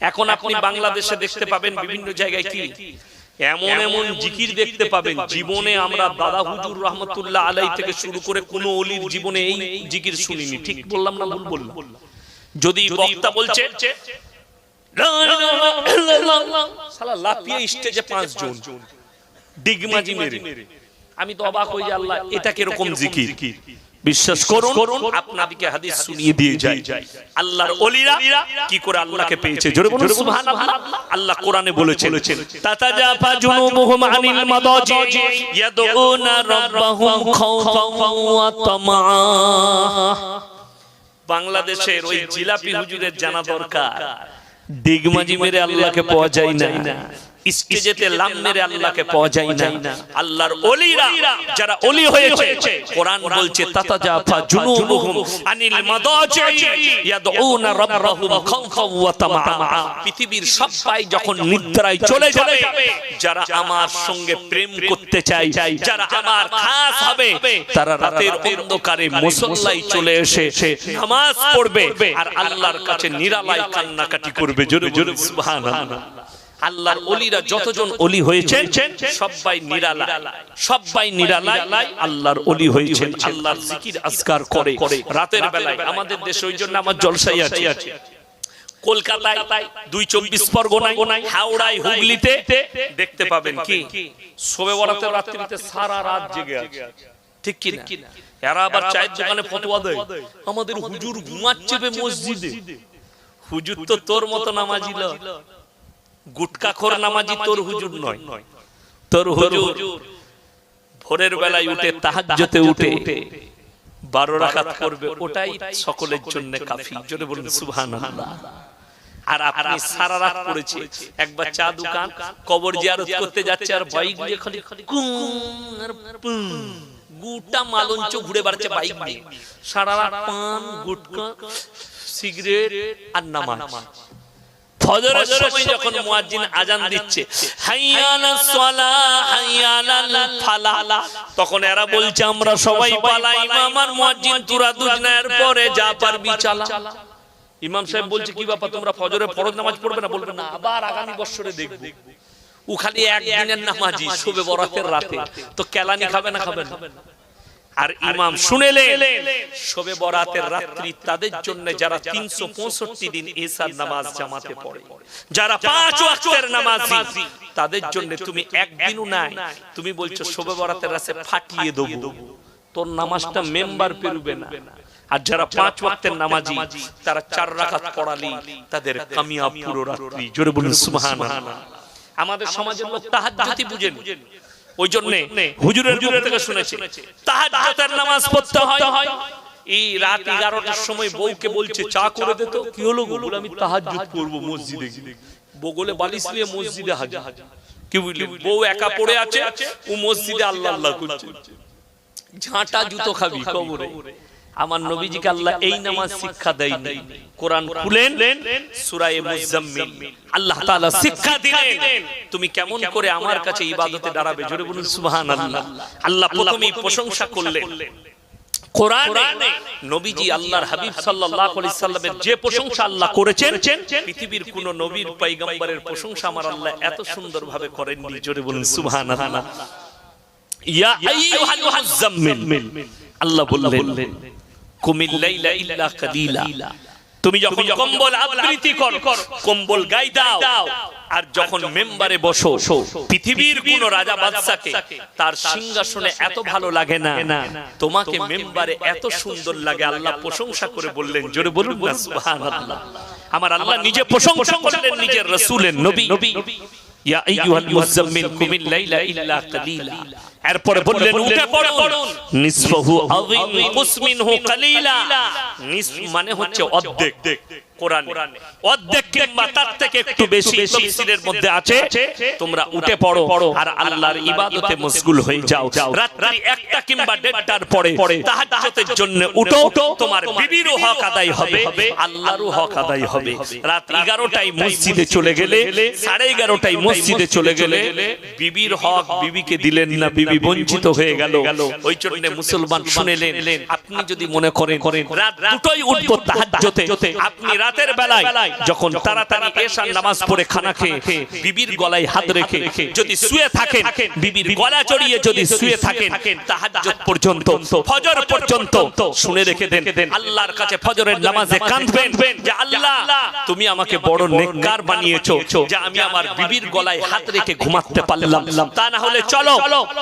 এখন আপনি বাংলাদেশে দেখতে পাবেন বিভিন্ন জায়গায় কি? এমন এমন জিকির দেখতে পাবেন। জীবনে আমরা দাদা হুজুর রহমতুল্লাহ আলাই থেকে শুরু করে কোন অলির জীবনে এই জিকির শুনিনি। ঠিক বললাম না ভুল বললাম যদি বক্তা বলছে সালা লাফিয়ে স্টেজে পাঁচজন। ডিগমাজি মেরে। আমি তো অবাক হই যে আল্লাহ এটা কীরকম জিকির? বিশ্বাস করুন আপনাদেরকে হাদিস শুনিয়ে দিয়ে যাই আল্লাহর ওলিরা কি করে আল্লাহকে পেয়েছে? জোরে বলুন সুবহানাল্লাহ। আল্লাহ কোরআনে বলেছেন তাতাজাফা জুনুবুহুম আনিল মাদাজি ইয়াদউনা রাব্বাহুম খাওফান ওয়া তামআ. বাংলাদেশের ওই জিলাপি হুজুরের জানা দরকার। ডিগমাজি মেরে আল্লাহকে পাওয়া যায় না। স্টেজেতে লাম মেরে আল্লাহকে পাওয়া যায় না। আল্লাহর ওলিরা যারা ওলি হয়েছে কোরআন বলছে তাতাজাফা জুনুবুহুম আনিল মাদাজি ইয়াদউনা রাব্বাহুম খাওফান ওয়া তামআ পৃথিবীর সবাই যখন নিদ্রায় চলে যাবে যারা আমার সঙ্গে প্রেম করতে চায় যারা আমার খাস হবে তারা রাতের অন্ধকারে মুসল্লাই চলে এসে নামাজ পড়বে আর আল্লাহর কাছে নিরালায় কান্নাকাটি করবে জোরে জোরে সুবহানাল্লাহ। আল্লাহর অলিরা যতজন অলি হয়েছেন সবাই নিরালা সবাই নিরালায় আল্লাহর অলি হয়েছেন আল্লাহর জিকির আজকার করে। রাতের বেলায়। আমাদের দেশে ওই জন্য আমার জলসাই আছে। কলকাতায় দুই চব্বিশ পরগনায় হাওড়ায় হুগলিতে দেখতে পাবেন কি? শোবে বরাতের রাত্রিতে সারা রাত জেগে আছে। ঠিক কি না? এরা আবার চায়ের দোকানে ফতোয়া দেয়। আমাদের হুজুর ঘুমাচ্ছে মসজিদে। হুজুর তো তোর মতো নামাজি লয় গুটকা খোর নামাজি তোর হুজুর নয়। তোর হুজুর ভোরের বেলায় উঠে তাহাজ্জতে উঠে বারো রাকাত করবে ওটাই সকলের জন্য কাফি। জোরে বলুন সুবহানাল্লাহ। আর আপনি সারা রাত পড়েছে একবার চা দোকান কবর জিয়ারত করতে যাচ্ছে আর বাইক নিয়ে খালি পুম। গুটা মালঞ্চ ঘুরে বেড়াচ্ছে বাইক নিয়ে। সারা রাত পান গুটকা সিগারেট আর নামাজ। ফজরের সময় যখন মুয়াজ্জিন আজান দিচ্ছে হাইয়ালাস সালাহ হাইয়ালাল ফালাহ তখন এরা বলছে আমরা সবাই পালাই আমার মুয়াজ্জিন তুরা দুজনের পরে যা পারবি চালা। ইমাম সাহেব বলছে কি ব্যাপার? তোমরা ফজরে ফরজ নামাজ পড়বে না? বলবে না আবার আগামী বছরে দেখব। ও খালি একদিনের নামাজি শোবে বরাতের রাতে। তো কেলানি খাবে না? খাবে না। আর ইমাম শুনেলেন শোবে বরাতের রাত্রি তাদের জন্য যারা তিনশো পঁয়ষট্টি দিন এসার নামাজ জামাতে পড়ে। যারা পাঁচ ওয়াক্তের নামাজি তাদের জন্য তুমি একদিনও নাই। তুমি বলছো শোবে বরাতের রাতে ফাটিয়ে দেবো। তোর নামাজটা মেম্বার পেরুবে না। আর যারা পাঁচ ওয়াক্তের নামাজি তারা চার রাকাত পড়ালি তাদের কামিয়াব পুরো রাত্রি। জোরে বলুন সুবহানাল্লাহ। আমাদের সমাজের লোক তাহাজ্জুদি বুঝেন ওই জন্য হুজুরের মুখ থেকে শুনেছি। তাহাজ্জুদের নামাজ পড়তে হয়। এই রাত এগারোটার সময় বউকে বলছে চা করে দে তো। কি হলো গুলো আমি তাহাজ্জুদ করব মসজিদে বগলে বালিশ নিয়ে মসজিদে হাজির। কি বুঝলি? বউ একা পড়ে আছে ও মসজিদে আল্লাহ আল্লাহ করছে। ঝাঁটা জুতো খাবি কবরে আমার নবীজিকে আল্লাহ এই নামাজ শিক্ষা দেয়নি। কোরআন খুলেন মুজাম্মিল। আল্লাহ তাআলা শিক্ষা দিলেন। তুমি কেমন করে আমার কাছে ইবাদতে দাঁড়াবে? জোরে বলুন সুবহানাল্লাহ। আল্লাহ প্রথমেই প্রশংসা করলেন। কোরআনে নবীজি আল্লাহর হাবিব সাল্লাল্লাহু আলাইহি সাল্লামের যে প্রশংসা আল্লাহ করেছেন পৃথিবীর কোন নবীর পয়গম্বরের প্রশংসা আমার আল্লাহ এত সুন্দরভাবে করেননি জোরে বলুন সুবহানাল্লাহ। ইয়া আইয়ুহাল মুজাম্মিল আল্লাহ বললেন কুমিল ইল্লা কালিলা। তুমি যখন কম্বল আবৃত্তি করো কম্বল গাই দাও। আর যখন মেম্বারে বসো পৃথিবীর কোন রাজা বাদশাকে তার সিংহাসনে এত ভালো লাগে না। তোমাকে মেম্বারে এত সুন্দর লাগে। আল্লাহ প্রশংসা করে বললেন জোরে বলুন না সুবহানাল্লাহ। আমার আল্লাহ নিজে প্রশংসা করলেন নিজের রাসূলের নবী। ইয়া আইয়ুহাল মুজাম্মিল কুমিল লাইলা ইল্লা কালিলা। এরপরে বললেন উঠে পড়ুন নিসফহু আযিম মুসমিনহু কালিলা। নিস মানে হচ্ছে অর্ধেক। কোরআনে। অর্ধেক কিংবা তার থেকে একটু বেশি তাফসীরের মধ্যে আছে তোমরা উঠে পড়ো আর আল্লাহর ইবাদতে মশগুল হয়ে যাও। রাত্রি একটা কিংবা দেড়টার পরে তাহাজ্জুদের জন্য উঠো। তোমার বিবিরও হক আদায় হবে আল্লাহরও হক আদায় হবে। রাত 11টায় মসজিদে চলে গেলে 11:30টায় মসজিদে চলে গেলে বিবির হক বিবিকে দিলেন না বিবি বঞ্চিত হয়ে গেল। ওই জন্য মুসলমান শুনেলেন আপনি যদি মনে করেন রাত দুটোই উঠবো তাহাজ্জুদে আপনি রাত রাতের বেলায় যখন তাড়াতাড়ি এশার নামাজ পড়ে খানা খেয়ে বিবির গলায় হাত রেখে যদি শুয়ে থাকেন, বিবির গলা জড়িয়ে যদি শুয়ে থাকেন, তাহাজ্জুদ পর্যন্ত, ফজর পর্যন্ত শুনে রেখে দেন, আল্লাহর কাছে ফজরের নামাজে কাঁদবেন যে আল্লাহ, তুমি আমাকে বড় নেককার বানিয়েছো, যে আমি আমার বিবির গলায় হাত রেখে ঘুমাতে পারলাম। তা না হলে চলো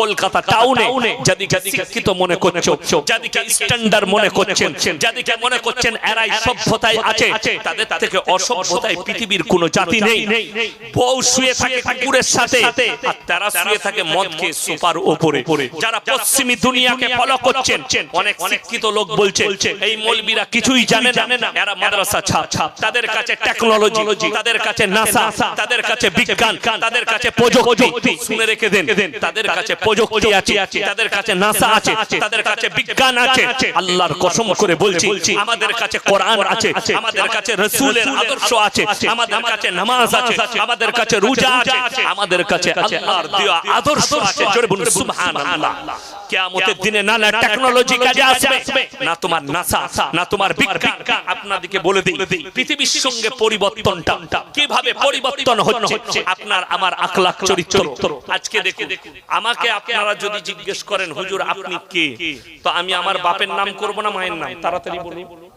কলকাতা টাউনে যাদিকে শিক্ষিত মনে করছ, যাদিকে স্ট্যান্ডার্ড মনে করছেন, যাদিকে মনে করছেন এরাই সভ্যতায় আছে তাদের থেকে অসভ্যতায় পৃথিবীর কোনো জাতি নেই। বউ শুয়ে থাকে কুকুরের সাথে আর তারা শুয়ে থাকে মদ খেয়ে সোপার উপরে। যারা পশ্চিমী দুনিয়াকে ফলো করছেন অনেক শিক্ষিত লোক বলছে এই মৌলবীরা কিছুই জানে না। এরা মাদ্রাসা ছাপ তাদের কাছে টেকনোলজি তাদের কাছে নাসা তাদের কাছে বিজ্ঞান তাদের কাছে প্রযুক্তি শুনে রেখে দেন। তাদের কাছে প্রযুক্তি আছে তাদের কাছে নাসা আছে তাদের কাছে বিজ্ঞান আছে। আল্লাহর কসম করে বলছি আমাদের কাছে কোরআন আছে আমাদের কাছে রসুলের আদর্শ আছে আমাদের কাছে নামাজ আছে আমাদের কাছে রোজা আছে আমাদের কাছে আল্লাহর দেওয়া আদর্শ আছে জোরে বলুন সুবহানাল্লাহ। কিয়ামতের দিনে না না টেকনোলজি কাজে আসবে না তোমার নাসা না তোমার বিজ্ঞান আপনাদেরকে বলে দিই পৃথিবীর সঙ্গে পরিবর্তনটা কীভাবে পরিবর্তন হচ্ছে আপনার আমার আখলাক চরিত্র। আজকে দেখুন আমাকে আপনারা যদি জিজ্ঞেস করেন হুজুর আপনি কে? তো আমি আমার বাপের নাম করব না মায়ের নাম তাড়াতাড়ি বলুন।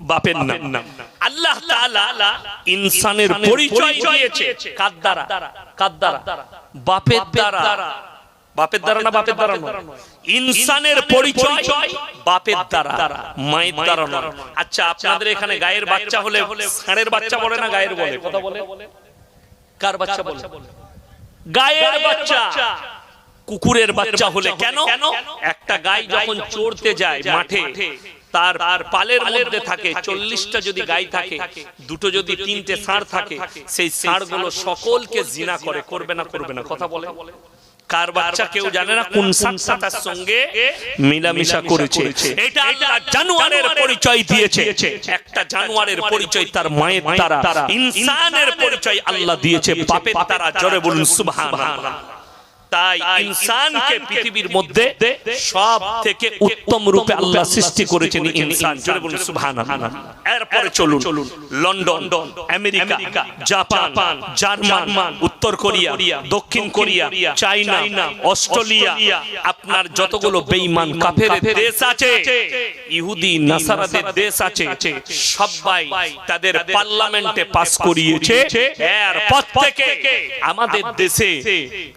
বাপের নাম। আল্লাহ তাআলা ইনসানের পরিচয় দিয়েছে। কার দ্বারা? কার দ্বারা? বাপের দ্বারা। বাপের দ্বারা না বাপের দ্বারা নয়? ইনসানের পরিচয় বাপের দ্বারা মায়ের দ্বারা নয়। আচ্ছা আপনাদের এখানে গায়ের বাচ্চা হলে ষাঁড়ের বাচ্চা বলে না গায়ের বলে? কথা বলে। কার বাচ্চা বলে? গায়ের বাচ্চা। কুকুরের বাচ্চা হলে কেন? একটা গাই যখন চড়তে যায় মাঠে তার তার পালের মধ্যে থাকে চল্লিশটা যদি গাই থাকে দুটো যদি তিনটে ষাঁড় থাকে সেই ষাঁড়গুলো সকলকে জিনা করে করবে না করবে না কথা বলে। কার বাচ্চা কেউ জানে না কোন সঙ্গে মিলামিশা করেছে। এটা আল্লাহ জানোয়ারের পরিচয় দিয়েছে। একটা জানোয়ারের পরিচয় তার মায়ের দ্বারা। ইনসানের পরিচয় আল্লাহ দিয়েছে জোরে বলুন সুবহানাল্লাহ। তাই ইনসানকে পৃথিবীর মধ্যে সব থেকে উত্তম রূপে আল্লাহ সৃষ্টি করেছেন ইনসান। জোরে বলুন সুবহানাল্লাহ। এরপরে চলুন। লন্ডন আমেরিকা জাপান জার্মান উত্তর কোরিয়া দক্ষিণ কোরিয়া চায়না অস্ট্রেলিয়া আপনার যতগুলো বেঈমান কাফের দেশ আছে ইহুদি নাসারাদের দেশ আছে সবাই তাদের পার্লামেন্টে পাস করিয়েছে। এরপর থেকে আমাদের দেশে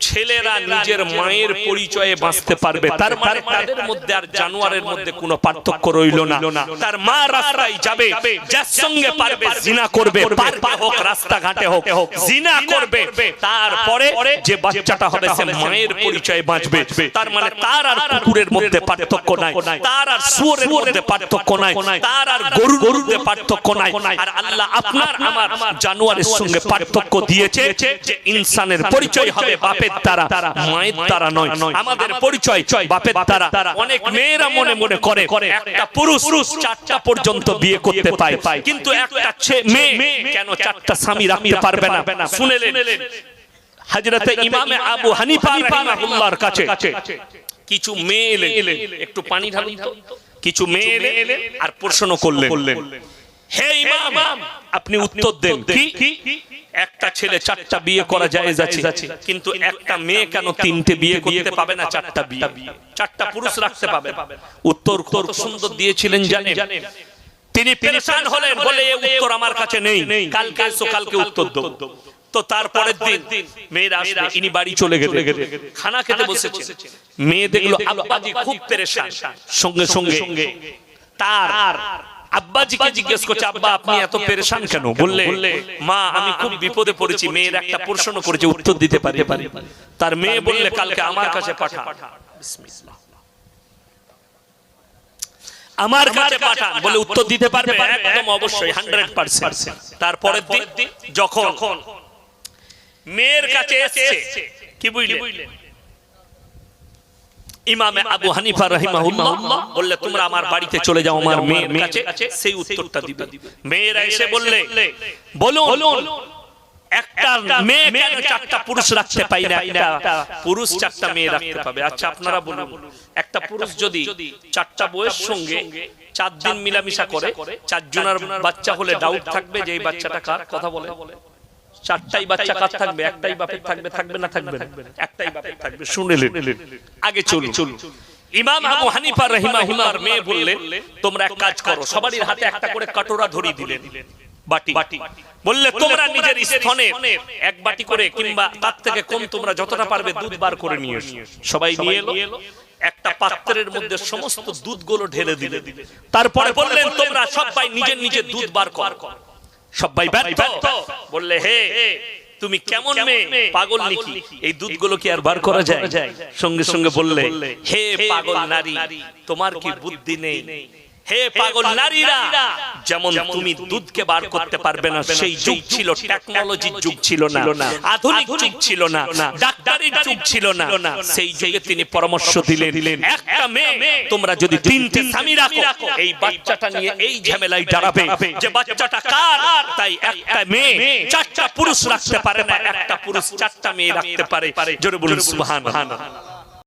ছেলেরা নিজের মায়ের পরিচয়ে বাঁচতে পারবে। তার মানে তাদের মধ্যে আর জানোয়ারের মধ্যে কোনো পার্থক্য রইল না। তার মা রাস্তায় যাবে। যার সঙ্গে পারবে জিনা করবে পার্কে হোক রাস্তাঘাটে হোক জিনা করবে। তারপরে যে বাচ্চাটা হবে সে মায়ের পরিচয়ে বাঁচবে। তার মানে তার আর কুকুরের মধ্যে পার্থক্য নাই। তার আর শুয়োরের মধ্যে পার্থক্য নাই। তার আর গরু গরুর মধ্যে পার্থক্য নাই। আর আল্লাহ আপনার আমার জানোয়ারের সঙ্গে পার্থক্য দিয়েছে। যে ইনসানের পরিচয় হবে বাপের দ্বারা মায়ের দ্বারা নয়। আমাদের পরিচয় বাপের দ্বারা অনেক মেয়েরা মনে মনে করে একটা পুরুষ চারটা পর্যন্ত বিয়ে করতে পায়। কিন্তু একটা মেয়ে কেন চারটা স্বামী রাখতে পারবে না? শুনেলেন। ইমামে আবু হানিফা রাহিমাহুল্লাহর কাছে কিছু। মেয়ে এলেন। একটু পানি ঢালুন তো। কিছু মেয়ে এলেন আর প্রশ্ন করলেন। হে ইমাম আপনি উত্তর দেন। কি? একটা ছেলে চারটা বিয়ে করা যায় যাচ্ছে কিন্তু একটা মেয়ে কেন তিনটে বিয়ে করতে পাবে না চারটা বিয়ে? চারটা পুরুষ রাখতে পাবে। উত্তর কত সুন্দর দিয়েছিলেন জানেন? তিনি পেরেশান হলেন বলে উত্তর আমার কাছে নেই। কালকে এসো কালকে উত্তর দেবো। তো তারপরের দিন মেয়েরা আসবে ইনি বাড়ি চলে গেলে খানা খেতে বসেছে। মেয়ে দেখল আব্বাজি খুব পেরেশান। সঙ্গে সঙ্গে। তার আব্বাজিকে জিজ্ঞেস করছে আব্বা আপনি এত পেরেশান কেন? বললে মা আমি খুব বিপদে পড়েছি মেয়ের একটা প্রশ্ন করেছে উত্তর দিতে পারি তার মেয়ে বললে কালকে আমার কাছে পাঠা। আমার কাছে পাঠান বলে উত্তর দিতে পারবে একদম অবশ্যই হান্ড্রেড পার্সেন্ট তারপরের দিন যখন মেয়ের কাছে এসছে কি বুঝলেন? ইমামে আবু হানিফা রাহিমাহুল্লাহ বললে তোমরা আমার বাড়িতে চলে যাও আমার মেয়ের কাছে সেই উত্তরটা দিবে। মেয়েরা এসে বললে বলুন একটা মেয়ে কেন চারটা পুরুষ রাখতে পাই না একটা পুরুষ চারটা মেয়ে রাখতে পাবে আচ্ছা আপনারা বলুন একটা পুরুষ যদি চারটা বউয়ের সঙ্গে চার দিন মিলামিশা করে চারজনের বাচ্চা হলে ডাউট থাকবে যে এই বাচ্চাটা কার কথা বলে। চারটাই বাচ্চা কার থাকবে? একটাই বাপের থাকবে? থাকবে না থাকবে একটাই বাপের থাকবে শুনলেন আগে চলুন। চলুন। ইমাম আবু হানিফা রহিমাহুল্লাহর মেয়ে বললেন তোমরা এক কাজ করো সবারই হাতে একটা করে কাটোরা ধরিয়ে দিলেন। বাটি। বললে তোমরা নিজের স্থনে এক বাটি করে কিংবা তার থেকে কম তোমরা যতটা পারবে দুধ বার করে নিয়ে এসো। সবাই নিয়ে এলো। একটা পাত্রের মধ্যে সমস্ত দুধগুলো ঢেলে দিলে তারপরে বললেন তোমরা সবাই নিজের নিজের দুধ বার কর সবাই ব্যর্থ। বললে হে তুমি কেমন মেয়ে? পাগল নাকি? এই দুধগুলো কি আর বার করা যায়? সঙ্গে সঙ্গে বললে হে পাগল নারী তোমার কি বুদ্ধি নেই? হে পাগল নারীরা যেমন তুমি দুধকে বার করতে পারবে না সেই যুগ ছিল টেকনোলজির যুগ ছিল না আধুনিক যুগ ছিল না ডাক্তারের যুগ ছিল না সেই যুগে তিনি পরামর্শ দিলেন একটা মেয়ে তোমরা যদি তিনটে স্বামী রাখো এই বাচ্চাটা নিয়ে এই ঝামেলায় দাঁড়াবে যে বাচ্চাটা কার? তাই একটা মেয়ে চারটা পুরুষ রাখতে পারে না একটা পুরুষ চারটা মেয়ে রাখতে পারে জোরে বলুন সুবহান